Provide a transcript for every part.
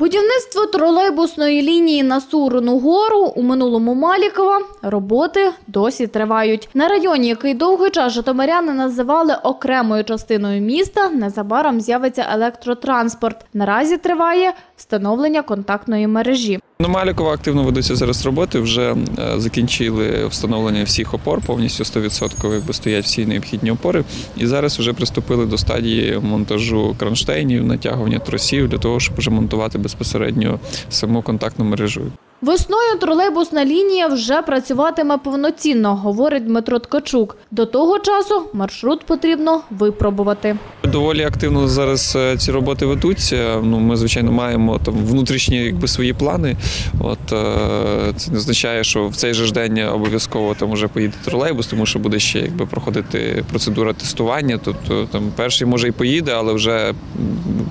Будівництво тролейбусної лінії на Сурену гору у минулому Малікова роботи досі тривають. На районі, який довгий час житомиряни називали окремою частиною міста, незабаром з'явиться електротранспорт. Наразі триває встановлення контактної мережі. На Малікова активно ведуться зараз роботи. Вже е, закінчили встановлення всіх опор, повністю 100% якби стоять всі необхідні опори. І зараз вже приступили до стадії монтажу кронштейнів, натягування тросів для того, щоб вже монтувати безпосередньо саму контактну мережу. Весною тролейбусна лінія вже працюватиме повноцінно, говорить Дмитро Ткачук. До того часу маршрут потрібно випробувати. Доволі активно зараз е, ці роботи ведуться. Ну, ми, звичайно, маємо там внутрішні якби, свої плани. От, е, це не означає, що в цей же ж день обов'язково там вже поїде тролейбус, тому що буде ще якби, проходити процедура тестування. Тобто там перший може і поїде, але вже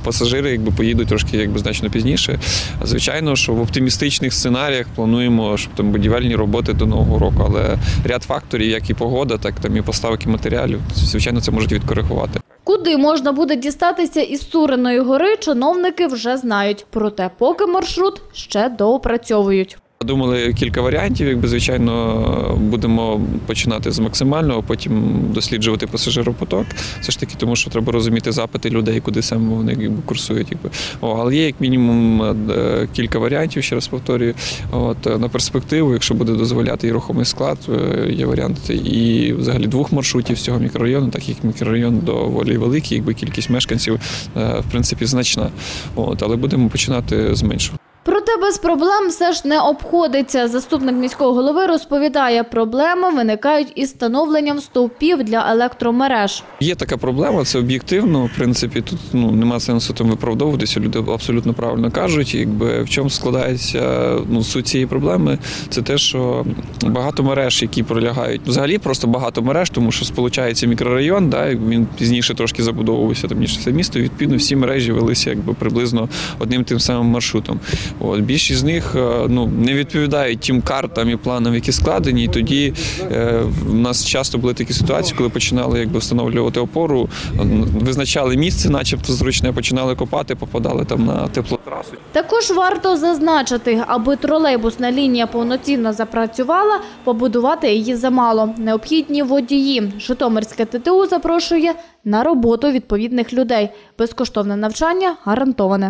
пасажири якби, поїдуть трошки якби, значно пізніше. Звичайно, що в оптимістичних сценаріях плануємо, щоб там будівельні роботи до нового року, але ряд факторів, як і погода, так там і поставки матеріалів, звичайно, це можуть відкоригувати. Куди можна буде дістатися із Суреної гори, чиновники вже знають. Проте поки маршрут ще доопрацьовують. Думали кілька варіантів. Якби звичайно будемо починати з максимального, потім досліджувати пасажиропоток. Все ж таки, тому що треба розуміти запити людей, куди саме вони якби, курсують. Якби. О, але є як мінімум е, кілька варіантів, ще раз повторюю. От е, на перспективу, якщо буде дозволяти і рухомий склад, е, є варіанти і взагалі двох маршрутів з цього мікрорайону, так як мікрорайон доволі великий, якби кількість мешканців е, в принципі значна. От, але будемо починати з меншого. Проте без проблем все ж не обходиться. Заступник міського голови розповідає, проблеми виникають із встановленням стовпів для електромереж. Є така проблема, це об'єктивно. В принципі, тут ну нема сенсу там виправдовуватися. Люди абсолютно правильно кажуть. Якби в чому складається ну суть цієї проблеми, це те, що багато мереж, які пролягають взагалі, просто багато мереж, тому що сполучається мікрорайон, да, він пізніше трошки забудовувався там ніж все місто. Відповідно, всі мережі велися якби приблизно одним тим самим маршрутом. От більшість з них е, ну не відповідають тим картам і планам, які складені. І тоді е, в нас часто були такі ситуації, коли починали якби встановлювати опору, визначали місце, начебто зручне, починали копати, попадали там на теплотрасу. Також варто зазначити, аби тролейбусна лінія повноцінно запрацювала, побудувати її замало. Необхідні водії. Житомирське ТТУ запрошує на роботу відповідних людей. Безкоштовне навчання гарантоване.